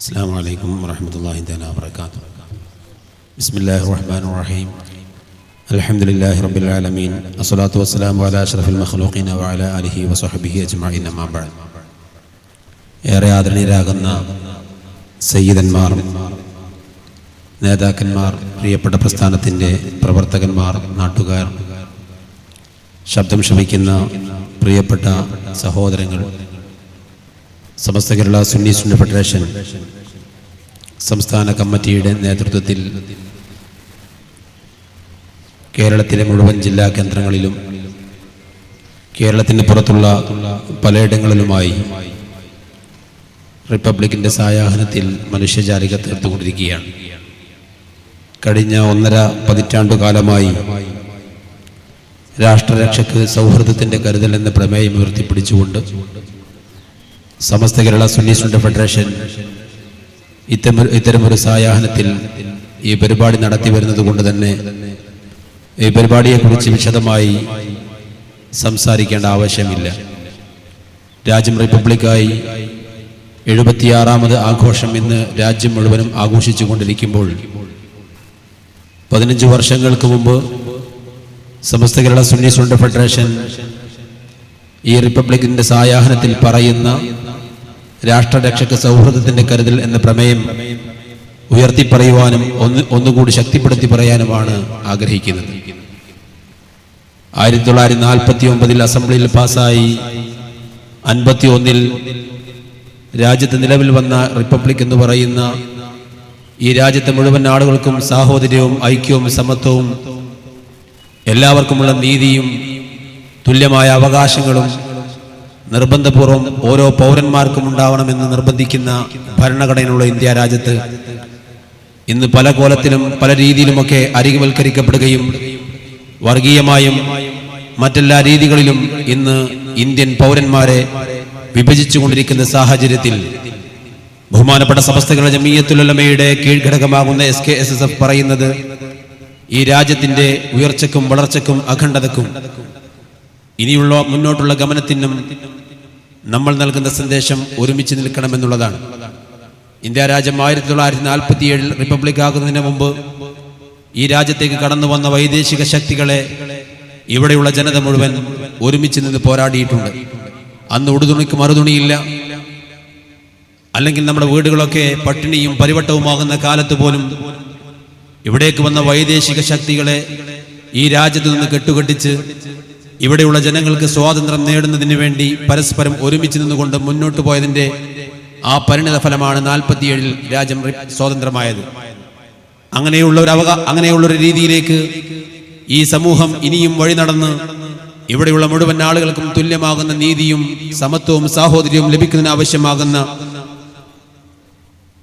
السلام عليكم ورحمة الله تعالى وبركاته بسم الله الرحمن الرحيم الحمد لله رب العالمين الصلاة والسلام على أشرف المخلوقين وعلى آله وصحبه أجمعين أما بعد ഏറെ ആദരണീയരാകുന്ന സയ്യിദന്മാർ നേതാക്കന്മാർ പ്രിയപ്പെട്ട പ്രസ്ഥാനത്തിൻ്റെ പ്രവർത്തകന്മാർ നാട്ടുകാർ ശബ്ദം ശ്രമിക്കുന്ന പ്രിയപ്പെട്ട സഹോദരങ്ങൾ സമസ്ത കേരള സുന്നി സുന്നി ഫെഡറേഷൻ സംസ്ഥാന കമ്മിറ്റിയുടെ നേതൃത്വത്തിൽ കേരളത്തിലെ മുഴുവൻ ജില്ലാ കേന്ദ്രങ്ങളിലും കേരളത്തിന് പുറത്തുള്ള പലയിടങ്ങളിലുമായി റിപ്പബ്ലിക്കിന്റെ സായാഹ്നത്തിൽ മനുഷ്യജാലിക തീർത്തുകൊണ്ടിരിക്കുകയാണ്. കഴിഞ്ഞ ഒന്നര പതിറ്റാണ്ടു കാലമായി രാഷ്ട്രരക്ഷയ്ക്ക് സൗഹൃദത്തിന്റെ കരുതൽ എന്ന പ്രമേയം ഉയർത്തിപ്പിടിച്ചുകൊണ്ട് സമസ്ത കേരള സുന്നി സുണ്ട ഫെഡറേഷൻ ഇത്തരം ഇത്തരമൊരു സായാഹ്നത്തിൽ ഈ പരിപാടി നടത്തി വരുന്നത് കൊണ്ട് തന്നെ ഈ പരിപാടിയെക്കുറിച്ച് വിശദമായി സംസാരിക്കേണ്ട ആവശ്യമില്ല. രാജ്യം റിപ്പബ്ലിക്കായി എഴുപത്തിയാറാമത് ആഘോഷം ഇന്ന് രാജ്യം മുഴുവനും ആഘോഷിച്ചു കൊണ്ടിരിക്കുമ്പോൾ പതിനഞ്ച് വർഷങ്ങൾക്ക് മുമ്പ് സമസ്ത കേരള സുന്നി സുണ്ട ഫെഡറേഷൻ ഈ റിപ്പബ്ലിക്കിന്റെ സായാഹ്നത്തിൽ പറയുന്ന രാഷ്ട്രരക്ഷക സൗഹൃദത്തിന്റെ കരുതൽ എന്ന പ്രമേയം ഉയർത്തിപ്പറയുവാനും ഒന്ന് ഒന്നുകൂടി ശക്തിപ്പെടുത്തി പറയാനുമാണ് ആഗ്രഹിക്കുന്നത്. ആയിരത്തി തൊള്ളായിരത്തി നാൽപ്പത്തി ഒമ്പതിൽ അസംബ്ലിയിൽ പാസ്സായി അൻപത്തി ഒന്നിൽ രാജ്യത്ത് നിലവിൽ വന്ന റിപ്പബ്ലിക് എന്ന് പറയുന്ന ഈ രാജ്യത്തെ മുഴുവൻ ആളുകൾക്കും സാഹോദര്യവും ഐക്യവും സമത്വവും എല്ലാവർക്കുമുള്ള നീതിയും തുല്യമായ അവകാശങ്ങളും നിർബന്ധപൂർവം ഓരോ പൗരന്മാർക്കും ഉണ്ടാവണമെന്ന് നിർബന്ധിക്കുന്ന ഭരണഘടനയുള്ള ഇന്ത്യ രാജ്യത്ത് ഇന്ന് പല കോലത്തിലും പല രീതിയിലുമൊക്കെ അരികുവൽക്കരിക്കപ്പെടുകയും വർഗീയമായും മറ്റെല്ലാ രീതികളിലും ഇന്ന് ഇന്ത്യൻ പൗരന്മാരെ വിഭജിച്ചുകൊണ്ടിരിക്കുന്ന സാഹചര്യത്തിൽ ബഹുമാനപ്പെട്ട സമസ്തകളുടെ ജമീയത്തുലമയുടെ കീഴ്ഘടകമാകുന്ന S K S S F പറയുന്നത് ഈ രാജ്യത്തിന്റെ ഉയർച്ചക്കും വളർച്ചക്കും അഖണ്ഡതക്കും ഇനിയുള്ള മുന്നോട്ടുള്ള ഗമനത്തിനും നമ്മൾ നൽകുന്ന സന്ദേശം ഒരുമിച്ച് നിൽക്കണമെന്നുള്ളതാണ്. ഇന്ത്യ രാജ്യം ആയിരത്തി തൊള്ളായിരത്തി നാൽപ്പത്തി ഏഴിൽ റിപ്പബ്ലിക് ആകുന്നതിന് മുമ്പ് ഈ രാജ്യത്തേക്ക് കടന്നു വന്ന വൈദേശിക ശക്തികളെ ഇവിടെയുള്ള ജനത മുഴുവൻ ഒരുമിച്ച് നിന്ന് പോരാടിയിട്ടുണ്ട്. അന്ന് ഉടുതുണിക്ക് മറുതുണിയില്ല. അല്ലെങ്കിൽ നമ്മുടെ വീടുകളൊക്കെ പട്ടിണിയും പരിവട്ടവുമാകുന്ന കാലത്ത് പോലും ഇവിടേക്ക് വന്ന വൈദേശിക ശക്തികളെ ഈ രാജ്യത്ത് നിന്ന് കെട്ടുകെട്ടിച്ച് ഇവിടെയുള്ള ജനങ്ങൾക്ക് സ്വാതന്ത്ര്യം നേടുന്നതിന് വേണ്ടി പരസ്പരം ഒരുമിച്ച് നിന്നുകൊണ്ട് മുന്നോട്ട് പോയതിന്റെ ആ പരിണിത ഫലമാണ് നാൽപ്പത്തിയേഴിൽ രാജ്യം സ്വതന്ത്രമായത് അങ്ങനെയുള്ള ഒരു അവകാ അങ്ങനെയുള്ള ഒരു രീതിയിലേക്ക് ഈ സമൂഹം ഇനിയും വഴി നടന്ന് ഇവിടെയുള്ള മുഴുവൻ ആളുകൾക്കും തുല്യമാകുന്ന നീതിയും സമത്വവും സാഹോദര്യവും ലഭിക്കുന്നതിന് ആവശ്യമാകുന്ന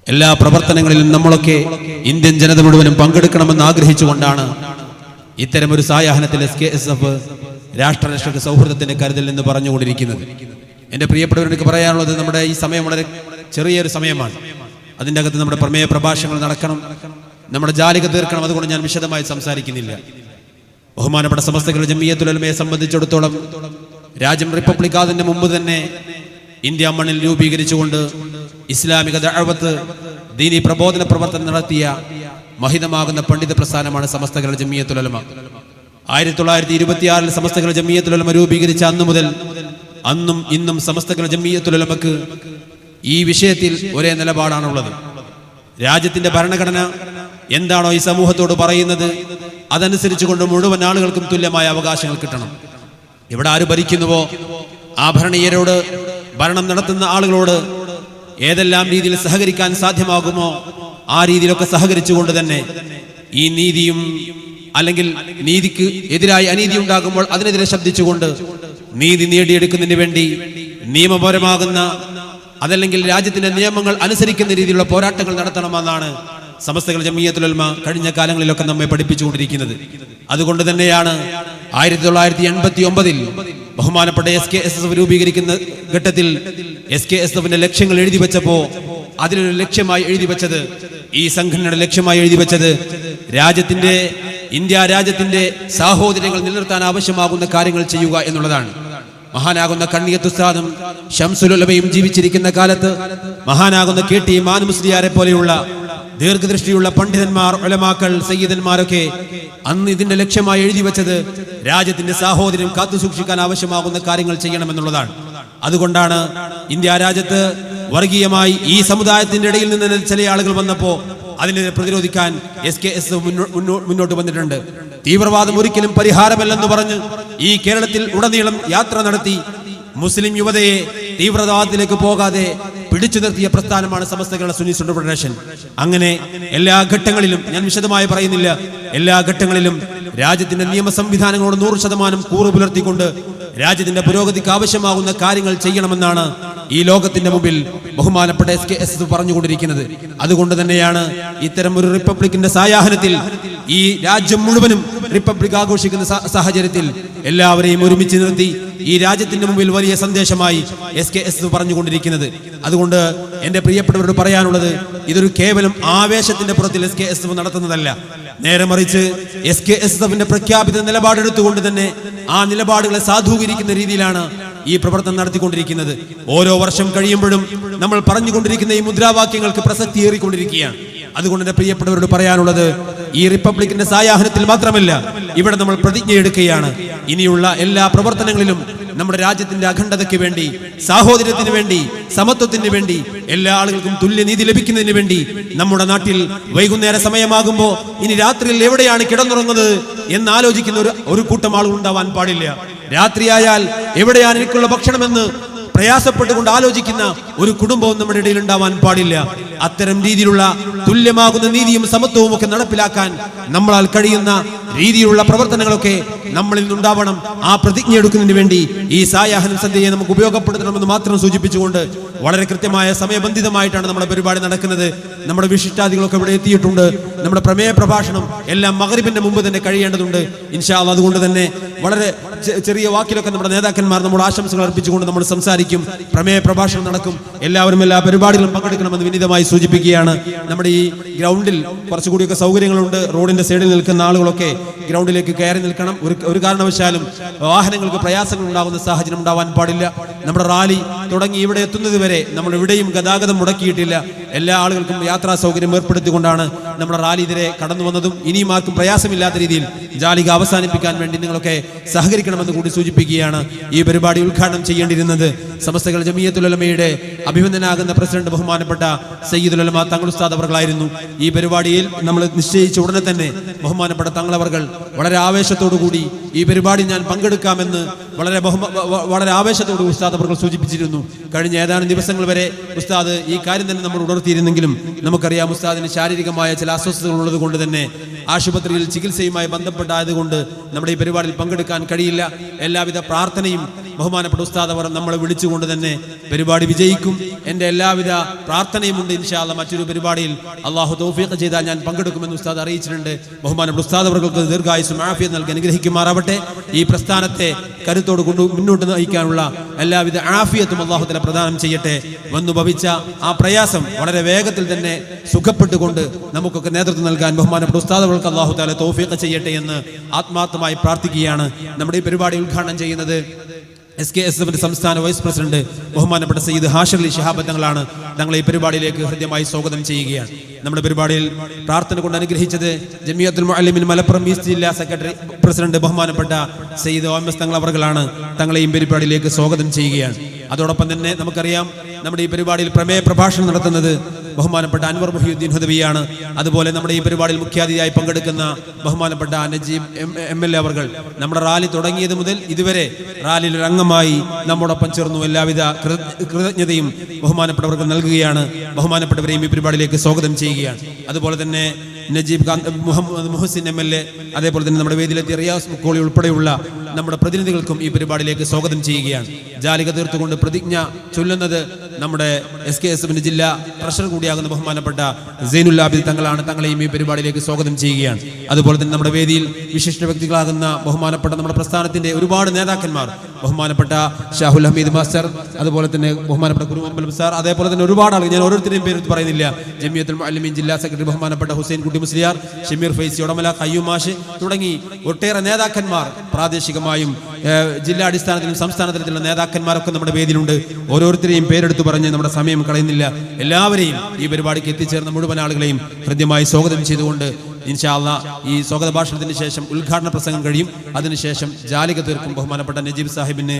എല്ലാ പ്രവർത്തനങ്ങളിലും നമ്മളൊക്കെ ഇന്ത്യൻ ജനത മുഴുവനും പങ്കെടുക്കണമെന്ന് ആഗ്രഹിച്ചുകൊണ്ടാണ് ഇത്തരമൊരു സായാഹനത്തിൽ എസ് കെ എസ് എഫ് രാഷ്ട്രരക്ഷക സൗഹൃദത്തിന്റെ കരുതൽ എന്ന് പറഞ്ഞുകൊണ്ടിരിക്കുന്നത്. എന്റെ പ്രിയപ്പെട്ടവർക്ക് പറയാനുള്ളത് നമ്മുടെ ഈ സമയം വളരെ ചെറിയൊരു സമയമാണ്. അതിന്റെ അകത്ത് നമ്മുടെ പ്രമേയ പ്രഭാഷണങ്ങൾ നടക്കണം. നമ്മുടെ ജാലിക തീർക്കണം. അതുകൊണ്ട് ഞാൻ വിശദമായി സംസാരിക്കുന്നില്ല. ബഹുമാനപ്പെട്ട സമസ്തകളുടെ ജമിയത്തുലമയെ സംബന്ധിച്ചിടത്തോളം രാജ്യം റിപ്പബ്ലിക് ആതിന്റെ മുമ്പ് തന്നെ ഇന്ത്യ മണ്ണിൽ രൂപീകരിച്ചുകൊണ്ട് ഇസ്ലാമിക ദഅവത്ത് ദീനി പ്രബോധന പ്രവർത്തനം നടത്തിയ മഹിതമാകുന്ന പണ്ഡിത പ്രസ്ഥാനമാണ് സമസ്തകളുടെ ജമിയത്തുലമ ആയിരത്തി തൊള്ളായിരത്തി ഇരുപത്തിയാറിൽ സമസ്തകൾ ജമ്മിയത്തുലമ രൂപീകരിച്ച അന്നു മുതൽ അന്നും ഇന്നും സമസ്തകൾ ജമ്മിയത്തുലമക്ക് ഈ വിഷയത്തിൽ ഒരേ നിലപാടാണുള്ളത്. രാജ്യത്തിന്റെ ഭരണഘടന എന്താണോ ഈ സമൂഹത്തോട് പറയുന്നത് അതനുസരിച്ചുകൊണ്ട് മുഴുവൻ ആളുകൾക്കും തുല്യമായ അവകാശങ്ങൾ കിട്ടണം. ഇവിടെ ആര് ഭരിക്കുന്നുവോ? ആ ഭരണീയരോട് ഭരണം നടത്തുന്ന ആളുകളോട് ഏതെല്ലാം രീതിയിൽ സഹകരിക്കാൻ സാധ്യമാകുമോ? ആ രീതിയിലൊക്കെ സഹകരിച്ചുകൊണ്ട് തന്നെ ഈ നീതിയും അല്ലെങ്കിൽ നീതിക്ക് എതിരായി അനീതി ഉണ്ടാകുമ്പോൾ അതിനെതിരെ ശബ്ദിച്ചുകൊണ്ട് നീതി നേടിയെടുക്കുന്നതിന് വേണ്ടി നിയമപരമാകുന്ന അതല്ലെങ്കിൽ രാജ്യത്തിന്റെ നിയമങ്ങൾ അനുസരിക്കുന്ന രീതിയിലുള്ള പോരാട്ടങ്ങൾ നടത്തണമെന്നാണ് സമസ്തകൾ ജമീയത്തുലമ കഴിഞ്ഞ കാലങ്ങളിലൊക്കെ നമ്മെ പഠിപ്പിച്ചുകൊണ്ടിരിക്കുന്നത്. അതുകൊണ്ട് തന്നെയാണ് ആയിരത്തി തൊള്ളായിരത്തി എൺപത്തി ഒമ്പതിൽ ബഹുമാനപ്പെട്ട S K S S F രൂപീകരിക്കുന്ന ഘട്ടത്തിൽ എസ് കെ എസ് എഫിന്റെ ലക്ഷ്യങ്ങൾ എഴുതി വെച്ചപ്പോ അതിലൊരു ലക്ഷ്യമായി എഴുതി വെച്ചത് ഈ സംഘടനയുടെ ലക്ഷ്യമായി എഴുതി വെച്ചത് രാജ്യത്തിന്റെ ഇന്ത്യ രാജ്യത്തിന്റെ സാഹോദര്യങ്ങൾ നിലനിർത്താൻ ആവശ്യമാകുന്ന കാര്യങ്ങൾ ചെയ്യുക എന്നുള്ളതാണ്. മഹാനാകുന്ന കണ്ണിയത്തുസ്താദും ഷംസുലുലബയും ജീവിച്ചിരിക്കുന്ന കാലത്ത് മഹാനാകുന്ന കെ ടി മാൻ മുസ്ലിയാരെ പോലെയുള്ള ദീർഘദൃഷ്ടിയുള്ള പണ്ഡിതന്മാർ ഒലമാക്കൾ സയ്യിദന്മാരൊക്കെ അന്ന് ഇതിന്റെ ലക്ഷ്യമായി എഴുതി വെച്ചത് രാജ്യത്തിന്റെ സാഹോദര്യം കാത്തുസൂക്ഷിക്കാൻ ആവശ്യമാകുന്ന കാര്യങ്ങൾ ചെയ്യണമെന്നുള്ളതാണ്. അതുകൊണ്ടാണ് ഇന്ത്യ രാജ്യത്ത് വർഗീയമായി ഈ സമുദായത്തിന്റെ ഇടയിൽ നിന്ന് ചില ആളുകൾ വന്നപ്പോ അതിനെ പ്രതിരോധിക്കാൻ എസ് കെ എസ് മുന്നോട്ട് വന്നിട്ടുണ്ട്. തീവ്രവാദം ഒരിക്കലും പരിഹാരമല്ലെന്ന് പറഞ്ഞ് ഈ കേരളത്തിൽ ഉടനീളം യാത്ര നടത്തി മുസ്ലിം യുവതയെ തീവ്രവാദത്തിലേക്ക് പോകാതെ പിടിച്ചു നിർത്തിയ പ്രസ്ഥാനമാണ് സമസ്ത കേരള സുന്നി സെൻട്രൽ ഫെഡറേഷൻ. അങ്ങനെ എല്ലാ ഘട്ടങ്ങളിലും ഞാൻ വിശദമായി പറയുന്നില്ല എല്ലാ ഘട്ടങ്ങളിലും രാജ്യത്തിന്റെ നിയമ സംവിധാനങ്ങളോട് നൂറ് ശതമാനം കൂറ് പുലർത്തിക്കൊണ്ട് രാജ്യത്തിന്റെ പുരോഗതിക്ക് ആവശ്യമാകുന്ന കാര്യങ്ങൾ ചെയ്യണമെന്നാണ് ഈ ലോകത്തിന്റെ മുമ്പിൽ ബഹുമാനപ്പെട്ട എസ് കെ എസ് പറഞ്ഞുകൊണ്ടിരിക്കുന്നത്. അതുകൊണ്ട് തന്നെയാണ് ഇത്തരം ഒരു റിപ്പബ്ലിക്കിന്റെ സായാഹനത്തിൽ ഈ രാജ്യം മുഴുവനും റിപ്പബ്ലിക് ആഘോഷിക്കുന്ന സാഹചര്യത്തിൽ എല്ലാവരെയും ഒരുമിച്ച് നിർത്തി ഈ രാജ്യത്തിന്റെ മുമ്പിൽ വലിയ സന്ദേശമായി എസ് കെ എസ് പറഞ്ഞുകൊണ്ടിരിക്കുന്നത്. അതുകൊണ്ട് എന്റെ പ്രിയപ്പെട്ടവരോട് പറയാനുള്ളത് ഇതൊരു കേവലം ആവേശത്തിന്റെ പുറത്തിൽ എസ് കെ എസ് നടത്തുന്നതല്ല. നേരെ മറിച്ച് എസ് കെ എസ് എഫിന്റെ പ്രഖ്യാപിത നിലപാടെടുത്തുകൊണ്ട് തന്നെ ആ നിലപാടുകളെ സാധൂകരിക്കുന്ന രീതിയിലാണ് ഈ പ്രവർത്തനം നടത്തിക്കൊണ്ടിരിക്കുന്നത്. ഓരോ വർഷം കഴിയുമ്പോഴും നമ്മൾ പറഞ്ഞുകൊണ്ടിരിക്കുന്ന ഈ മുദ്രാവാക്യങ്ങൾക്ക് പ്രസക്തി ഏറിക്കൊണ്ടിരിക്കുകയാണ്. അതുകൊണ്ട് എന്റെ പ്രിയപ്പെട്ടവരോട് പറയാനുള്ളത് ഈ റിപ്പബ്ലിക്കിന്റെ സായാഹനത്തിൽ മാത്രമല്ല ഇവിടെ നമ്മൾ പ്രതിജ്ഞ എടുക്കുകയാണ്. ഇനിയുള്ള എല്ലാ പ്രവർത്തനങ്ങളിലും നമ്മുടെ രാജ്യത്തിന്റെ അഖണ്ഡതയ്ക്ക് വേണ്ടി സാഹോദര്യത്തിന് വേണ്ടി സമത്വത്തിന് വേണ്ടി എല്ലാ ആളുകൾക്കും തുല്യനീതി ലഭിക്കുന്നതിന് വേണ്ടി നമ്മുടെ നാട്ടിൽ വൈകുന്നേര സമയമാകുമ്പോൾ ഇനി രാത്രിയിൽ എവിടെയാണ് കിടന്നുറങ്ങുന്നത് എന്ന് ആലോചിക്കുന്ന ഒരു ഒരു കൂട്ടം ആളുകൾ ഉണ്ടാവാൻ പാടില്ല. രാത്രിയായാൽ എവിടെയാണ് എനിക്കുള്ള ഭക്ഷണമെന്ന് പ്രയാസപ്പെട്ടുകൊണ്ട് ആലോചിക്കുന്ന ഒരു കുടുംബവും നമ്മുടെ ഇടയിൽ ഉണ്ടാവാൻ പാടില്ല. അത്തരം രീതിയിലുള്ള തുല്യമാകുന്ന നീതിയും സമത്വവും ഒക്കെ നടപ്പിലാക്കാൻ നമ്മളാൽ കഴിയുന്ന രീതിയിലുള്ള പ്രവർത്തനങ്ങളൊക്കെ നമ്മളിൽ നിന്നുണ്ടാവണം. ആ പ്രതിജ്ഞ എടുക്കുന്നതിന് വേണ്ടി ഈ സായാഹനം സന്ധ്യയെ നമുക്ക് ഉപയോഗപ്പെടുത്തണമെന്ന് മാത്രം സൂചിപ്പിച്ചുകൊണ്ട് വളരെ കൃത്യമായ സമയബന്ധിതമായിട്ടാണ് നമ്മുടെ പരിപാടി നടക്കുന്നത്. നമ്മുടെ വിശിഷ്ടാദികളൊക്കെ ഇവിടെ എത്തിയിട്ടുണ്ട്. നമ്മുടെ പ്രമേയ പ്രഭാഷണം എല്ലാം മകരിബിന്റെ മുമ്പ് തന്നെ കഴിയേണ്ടതുണ്ട്. ഇൻഷാ അതുകൊണ്ട് തന്നെ വളരെ ചെറിയ വാക്കിലൊക്കെ നമ്മുടെ നേതാക്കന്മാർ നമ്മുടെ ആശംസകൾ അർപ്പിച്ചുകൊണ്ട് നമ്മൾ സംസാരിക്കും. പ്രമേയ പ്രഭാഷണം നടക്കും. എല്ലാവരും എല്ലാ പരിപാടികളും പങ്കെടുക്കണമെന്ന് വിനീതമായി സൂചിപ്പിക്കുകയാണ്. നമ്മുടെ ഈ ഗ്രൗണ്ടിൽ കുറച്ചുകൂടിയൊക്കെ സൗകര്യങ്ങളുണ്ട്. റോഡിന്റെ സൈഡിൽ നിൽക്കുന്ന ആളുകളൊക്കെ ഗ്രൗണ്ടിലേക്ക് കയറി നിൽക്കണം. ഒരു ഒരു കാരണവശാലും വാഹനങ്ങൾക്ക് പ്രയാസങ്ങൾ ഉണ്ടാകുന്ന സാഹചര്യം ഉണ്ടാവാൻ പാടില്ല. നമ്മുടെ റാലി തുടങ്ങി ഇവിടെ എത്തുന്നത് വരെ നമ്മൾ ഇവിടെയും ഗതാഗതം മുടക്കിയിട്ടില്ല. എല്ലാ ആളുകൾക്കും യാത്രാ സൗകര്യം ഏർപ്പെടുത്തിക്കൊണ്ടാണ് നമ്മുടെ റാലി ഇതിരെ കടന്നു വന്നതും. ഇനിയും ആർക്കും പ്രയാസമില്ലാത്ത രീതിയിൽ ജാലിക അവസാനിപ്പിക്കാൻ വേണ്ടി നിങ്ങളൊക്കെ സഹകരിക്കണമെന്ന് കൂടി സൂചിപ്പിക്കുകയാണ് ഈ പരിപാടി ഉദ്ഘാടനം ചെയ്യേണ്ടിയിരുന്നത്. സമസ്തകൾ ജമീയത്തുലമയുടെ അഭിനന്ദനാകുന്ന പ്രസിഡന്റ് ബഹുമാനപ്പെട്ട സയ്യിദുലമ തങ്ങൾ ഉസ്താദ് അവർകളായിരുന്നു. ഈ പരിപാടിയിൽ നമ്മൾ നിശ്ചയിച്ച ഉടനെ തന്നെ ബഹുമാനപ്പെട്ട തങ്ങളവർകൾ വളരെ ആവേശത്തോടു കൂടി ഈ പരിപാടി ഞാൻ പങ്കെടുക്കാമെന്ന് വളരെ ബഹുമ വളരെ ആവേശത്തോട് ഉസ്താദ് അവർ സൂചിപ്പിച്ചിരുന്നു. കഴിഞ്ഞ ഏതാനും ദിവസങ്ങൾ വരെ ഉസ്താദ് ഈ കാര്യം തന്നെ നമ്മൾ ഉണർത്തിയിരുന്നെങ്കിലും നമുക്കറിയാം ഉസ്താദിന് ശാരീരികമായ ചില അസ്വസ്ഥതകൾ ഉള്ളത് കൊണ്ട് തന്നെ ആശുപത്രിയിൽ ചികിത്സയുമായി ബന്ധപ്പെട്ടായതുകൊണ്ട് നമ്മുടെ ഈ പരിപാടിയിൽ പങ്കെടുക്കാൻ കഴിയില്ല. എല്ലാവിധ പ്രാർത്ഥനയും ബഹുമാനപ്പെട്ട ഉസ്താദ് അവർ നമ്മളെ വിളിച്ചുകൊണ്ട് തന്നെ പരിപാടി വിജയിക്കും. എന്റെ എല്ലാവിധ പ്രാർത്ഥനയും ഉണ്ട് ഇൻഷാല്ല മറ്റൊരു പരിപാടിയിൽ അള്ളാഹു തൗഫീഖ് ചെയ്താൽ ഞാൻ പങ്കെടുക്കുമെന്ന് ഉസ്താദ് അറിയിച്ചിട്ടുണ്ട്. ബഹുമാനപ്പെട്ട ഉസ്താദ് അവർക്ക് ദീർഘായുസും ആഫിയ നൽകി അനുഗ്രഹിക്കുമാറാവട്ടെ. ഈ പ്രസ്ഥാനത്തെ കരുത്തോട് കൊണ്ട് മുന്നോട്ട് നയിക്കാനുള്ള എല്ലാവിധ ആഫിയത്തും അള്ളാഹുത്തല തല പ്രദാനം ചെയ്യട്ടെ. വന്നു ഭവിച്ച ആ പ്രയാസം വളരെ വേഗത്തിൽ തന്നെ സുഖപ്പെട്ടുകൊണ്ട് നമുക്കൊക്കെ നേതൃത്വം നൽകാൻ ബഹുമാനപ്പെട്ട ഉസ്താദുകൾക്ക് അള്ളാഹു താല തൗഫീഖ് ചെയ്യട്ടെ എന്ന് ആത്മാർത്ഥമായി പ്രാർത്ഥിക്കുകയാണ്. നമ്മുടെ ഈ പരിപാടി ഉദ്ഘാടനം ചെയ്യുന്നത് എസ് കെ എസ് എഫിന്റെ സംസ്ഥാന വൈസ് പ്രസിഡന്റ് ബഹുമാനപ്പെട്ട സയ്യിദ് ഹാഷർ അലി തങ്ങളാണ് തങ്ങളെ ഈ പരിപാടിയിലേക്ക് ഹൃദ്യമായി സ്വാഗതം ചെയ്യുകയാണ്. നമ്മുടെ പരിപാടിയിൽ പ്രാർത്ഥന കൊണ്ട് അനുഗ്രഹിച്ചത് ജമിയത്തുൽ മുഅല്ലിമിൻ മലപ്പുറം ഈസ്റ്റ് ജില്ലാ സെക്രട്ടറി പ്രസിഡന്റ് ബഹുമാനപ്പെട്ട സയ്യിദ് ഓമസ് തങ്ങൾ അവർകളാണ് തങ്ങളെ ഈ പരിപാടിയിലേക്ക് സ്വാഗതം ചെയ്യുകയാണ്. അതോടൊപ്പം തന്നെ നമുക്കറിയാം നമ്മുടെ ഈ പരിപാടിയിൽ പ്രമേയ പ്രഭാഷണം നടത്തുന്നത് ബഹുമാനപ്പെട്ട അൻവർ മുഹിയുദ്ദീൻ ഹുദവിയാണ്. അതുപോലെ നമ്മുടെ ഈ പരിപാടിയിൽ മുഖ്യാതിഥിയായി പങ്കെടുക്കുന്ന ബഹുമാനപ്പെട്ട നജീബ് എം എൽ എ അവർ നമ്മുടെ റാലി തുടങ്ങിയത് മുതൽ ഇതുവരെ റാലിയിൽ ഒരു അംഗമായി നമ്മോടൊപ്പം ചേർന്നു. എല്ലാവിധ കൃതജ്ഞതയും ബഹുമാനപ്പെട്ടവർക്ക് നൽകുകയാണ്. ബഹുമാനപ്പെട്ടവരെയും ഈ പരിപാടിയിലേക്ക് സ്വാഗതം ചെയ്യുകയാണ്. അതുപോലെ തന്നെ Najeeb Khan Muhammad Muhsin M L A അതേപോലെ തന്നെ നമ്മുടെ വേദിയിലെത്തിയ റിയാസ് മുക്കോളി ഉൾപ്പെടെയുള്ള നമ്മുടെ പ്രതിനിധികൾക്കും ഈ പരിപാടിയിലേക്ക് സ്വാഗതം ചെയ്യുകയാണ്. ജാലിക തീർത്തുകൊണ്ട് പ്രതിജ്ഞ ചൊല്ലുന്നത് നമ്മുടെ എസ് കെ എസ് എഫിന്റെ ജില്ലാ ട്രഷറർ കൂടിയാകുന്ന ബഹുമാനപ്പെട്ട സൈനുല്ലാബിദ് തങ്ങളാണ്. തങ്ങളെയും ഈ പരിപാടിയിലേക്ക് സ്വാഗതം ചെയ്യുകയാണ്. അതുപോലെ തന്നെ നമ്മുടെ വേദിയിൽ വിശിഷ്ട വ്യക്തികളാകുന്ന ബഹുമാനപ്പെട്ട നമ്മുടെ പ്രസ്ഥാനത്തിന്റെ ഒരുപാട് നേതാക്കന്മാർ ബഹുമാനപ്പെട്ട ഷാഹുൽ ഹമീദ് മാസ്റ്റർ അതുപോലെ തന്നെ ബഹുമാനപ്പെട്ട കുരുമമ്പലം സാർ അതേപോലെ തന്നെ ഒരുപാട് ആളുകൾ. ഞാൻ ഓരോരുത്തരുടെയും പേര് പറയുന്നില്ല. ജമിയത്തുൽ അലിമീൻ ജില്ലാ സെക്രട്ടറി ബഹുമാനപ്പെട്ട ഹുസൈൻ കുട്ടി മുസ്ലിയാർ ഷമീർ ഫൈസി ഉടമല കയ്യുമാഷ് തുടങ്ങി ഒട്ടേറെ നേതാക്കന്മാർ പ്രാദേശികമായും ജില്ലാ അടിസ്ഥാനത്തിലും സംസ്ഥാനതലത്തിലുള്ള നേതാക്കന്മാരൊക്കെ നമ്മുടെ വേദിയിലുണ്ട്. ഓരോരുത്തരെയും പേരെടുത്ത് പറഞ്ഞ് നമ്മുടെ സമയം കളയുന്നില്ല. എല്ലാവരെയും ഈ പരിപാടിക്ക് എത്തിച്ചേർന്ന മുഴുവൻ ആളുകളെയും ഹൃദ്യമായി സ്വാഗതം ചെയ്തുകൊണ്ട് ഇൻഷാല്ല ഈ സ്വാഗത ഭാഷണത്തിന് ശേഷം ഉദ്ഘാടന പ്രസംഗം കഴിയും. അതിനുശേഷം ജാലിക തീർക്കും ബഹുമാനപ്പെട്ട നജീബ് സാഹിബിന്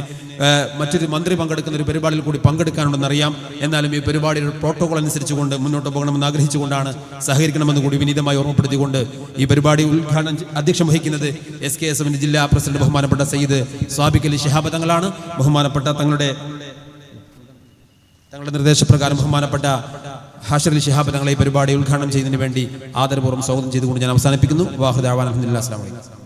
മറ്റൊരു മന്ത്രി പങ്കെടുക്കുന്ന ഒരു പരിപാടിയിൽ കൂടി പങ്കെടുക്കാനുണ്ടെന്ന് അറിയാം. എന്നാലും ഈ പരിപാടിയുടെ പ്രോട്ടോകോൾ അനുസരിച്ചുകൊണ്ട് മുന്നോട്ട് പോകണമെന്ന് ആഗ്രഹിച്ചുകൊണ്ടാണ് സഹകരിക്കണമെന്ന് കൂടി വിനീതമായി ഓർമ്മപ്പെടുത്തിക്കൊണ്ട് ഈ പരിപാടി ഉദ്ഘാടനം അധ്യക്ഷം വഹിക്കുന്നത് എസ് കെ എസ് എഫിന്റെ ജില്ലാ പ്രസിഡന്റ് ബഹുമാനപ്പെട്ട സയ്യിദ് സ്വാബിക് അലി ശിഹാബ് തങ്ങളാണ്. ബഹുമാനപ്പെട്ട തങ്ങളുടെ തങ്ങളുടെ നിർദ്ദേശപ്രകാരം ബഹുമാനപ്പെട്ട ഹാഷർ ഷിഹാബ് തങ്ങളെ ഈ പരിപാടി ഉദ്ഘാടനം ചെയ്തതിന് വേണ്ടി ആദരപൂർവം സ്വാഗതം ചെയ്തുകൊണ്ട് ഞാൻ അവസാനിപ്പിക്കുന്നു. അസ്ലാം വലൈക്കും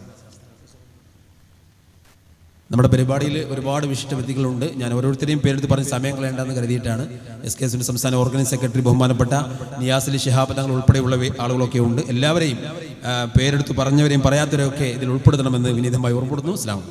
നമ്മുടെ പരിപാടിയിൽ ഒരുപാട് വിശിഷ്ട വ്യക്തികളുണ്ട്. ഞാൻ ഓരോരുത്തരെയും പേരെടുത്ത് പറഞ്ഞ് സമയം കളയേണ്ടെന്ന് കരുതിയിട്ടാണ് എസ് കെ എസിന്റെ സംസ്ഥാന ഓർഗനൈസ് സെക്രട്ടറി ബഹുമാനപ്പെട്ട നിയാസ് ഷിഹാബ് തങ്ങൾ ഉൾപ്പെടെയുള്ള ആളുകളൊക്കെ ഉണ്ട്. എല്ലാവരെയും പേരെടുത്ത് പറഞ്ഞവരെയും പറയാത്തവരെയൊക്കെ ഇതിൽ ഉൾപ്പെടുത്തണമെന്ന് വിനീതമായി ഓർമ്മപ്പെടുന്നു. അസ്ലാം